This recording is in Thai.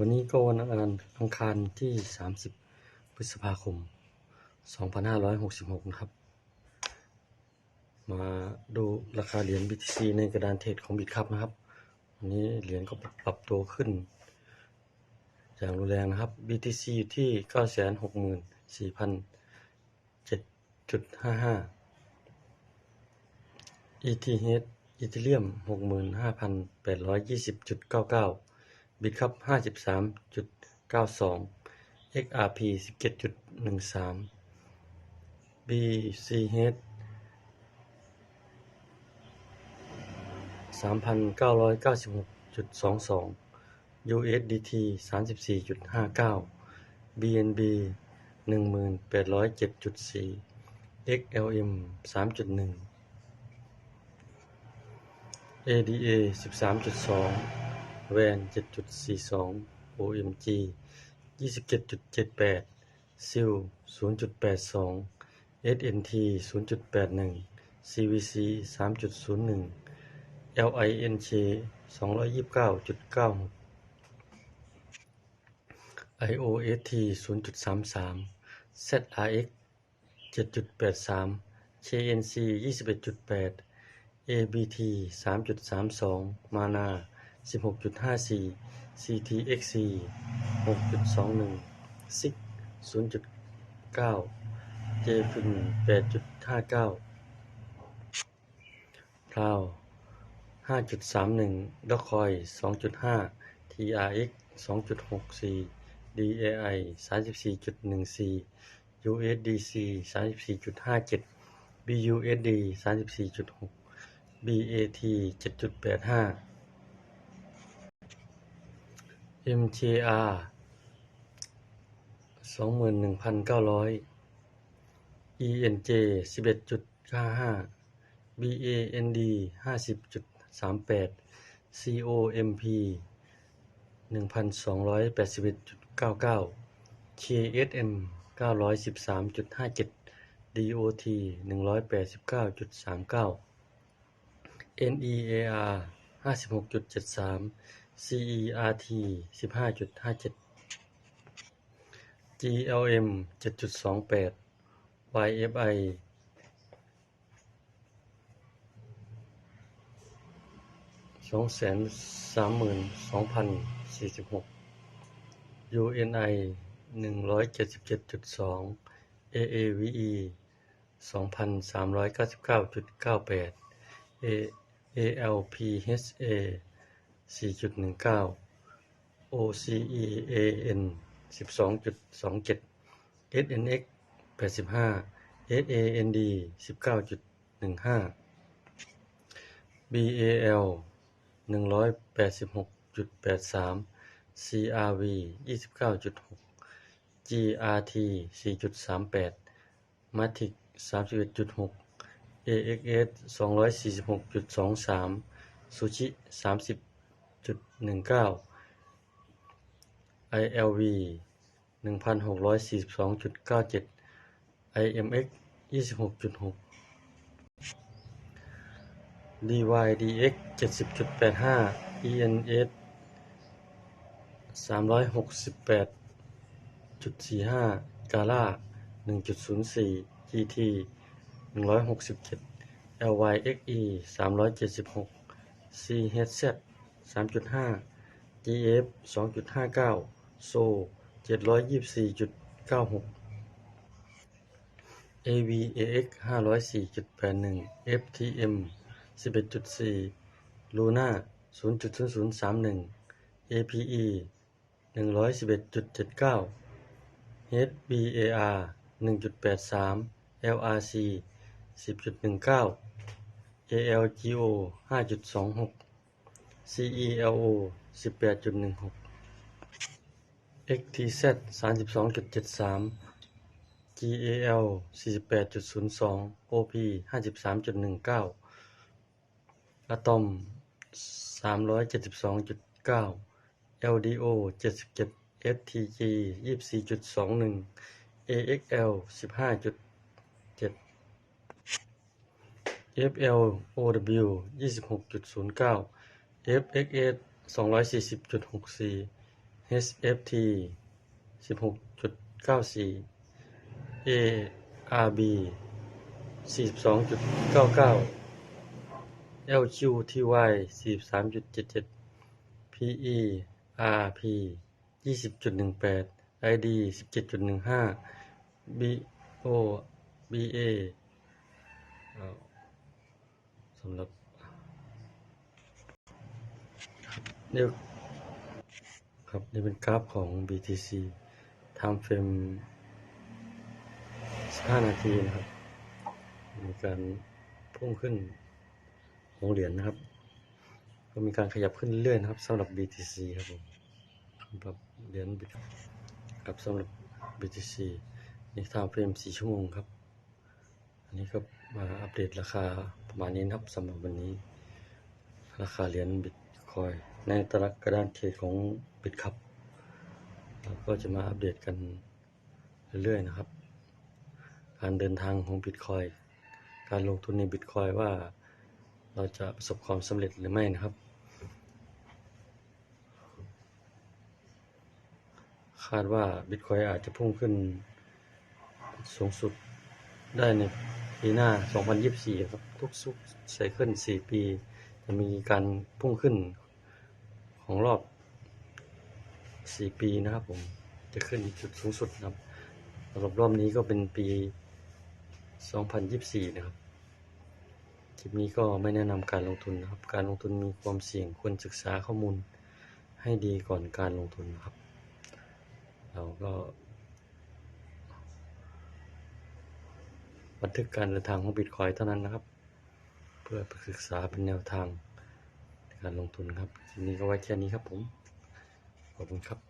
วันนี้ก็วันอังคารอังคารที่ 30 พฤษภาคม 2566 นะครับ มาดูราคาเหรียญ BTC ในกระดานเทรดของบิตครับนะครับ วันนี้เหรียญก็ปรับตัวขึ้น อย่างรุนแรงนะครับ BTC อยู่ที่ 964,007.55 ETH อีเทเรียม 65,820.99 บิตครับ53.92 XRP 17.13 BCH 3,996.22 USDT 34.59 BNB 1807.4 XLM 3.1 ADA 13.2 WAN 7.42 OMG 27.78 SIL 0.82 SNT 0.81 CVC 3.01 LINK 229.96 IOST 0.33 ZRX 7.83 KNC 21.8 ABT 3.32 MANA 16.54 CTXC 6.21 SIG 0.9 JFIN 8.59 Cloud 5.31 Dogecoin 2.5 TRX 2.64 DAI 34.14 USDC 34.57 BUSD 34.6 BAT 7.85 MKR 21,900 ENJ 11.55 BAND 50.38 COMP 1,281.99 KSM 913.57 DOT 189.39 NEAR 56.73 CERT 15.57 GLM 7.28 YFI 232,046 UNI 177.2 AAVE 2,399.98 A- ALPHA 4.19 OCEAN 12.27 SNX 85 SAND 19.15 BAL 186.83 CRV 29.6 GRT 4.38 Matic 31.6 AXS 246.23 Suchi 30 19 ILV 1642.97 IMX 26.6 DYDX 70.85 ENS 368.45 GALA 1.04 GT 167 LYXE 376 CHZ 3.5 GF 2.59 SO 724.96 AVAX 504.81 FTM 11.4 Luna 0.0031 APE 111.79 HBAR 1.83 LRC 10.19 ALGO 5.26 CELO 18.16 XTZ 32.73 GAL 48.02 OP 53.19 Atom 372.9 LDO 77 FTG 24.21 AXL 15.7 FLOW 26.09 FXS 240.64 HFT 16.94 ARB 42.99 LQTY 43.77 PE RP 20.18 ID 17.15 BO BA สำหรับครับ นี่ครับนี่เป็นกราฟของ BTC time frame 15 นาทีนะครับ มีการพุ่งขึ้นของเหรียญนะครับ ก็มีการขยับขึ้นเรื่อยๆนะครับสำหรับ BTC ครับผมสำหรับเหรียญครับสำหรับ BTC นี่ time frame 4ชั่วโมงครับ อันนี้ก็มาอัปเดตราคาประมาณนี้นะครับสำหรับวันนี้ ราคาเหรียญบิตคอย ในตลาดกระดานเทรดของบิตคับเราก็จะมาอัปเดตกันเรื่อยๆนะครับ การเดินทางของบิตคอยการลงทุนในบิตคอยว่าเราจะประสบความสำเร็จหรือไม่นะครับ คาดว่าบิตคอยอาจจะพุ่งขึ้นสูงสุดได้ในปีหน้า 2024 ครับ ทุกซุกไซเคิล4ปี จะมีการพุ่งขึ้น ของรอบ 4 ปีนะครับผมจะขึ้นจุดสูงสุดนะครับสำหรับรอบนี้ก็เป็นปี 2024 นะครับคลิปนี้ก็ไม่แนะนำการลงทุนนะครับ การลงทุนมีความเสี่ยงควรศึกษาข้อมูลให้ดีก่อนการลงทุนนะครับ เราก็บันทึกการเดินทางของบิตคอยเท่านั้นนะครับ เพื่อไปศึกษาเป็นแนวทาง การลงทุนครับคลิปนี้ก็ไว้แค่นี้ครับผม ขอบคุณครับ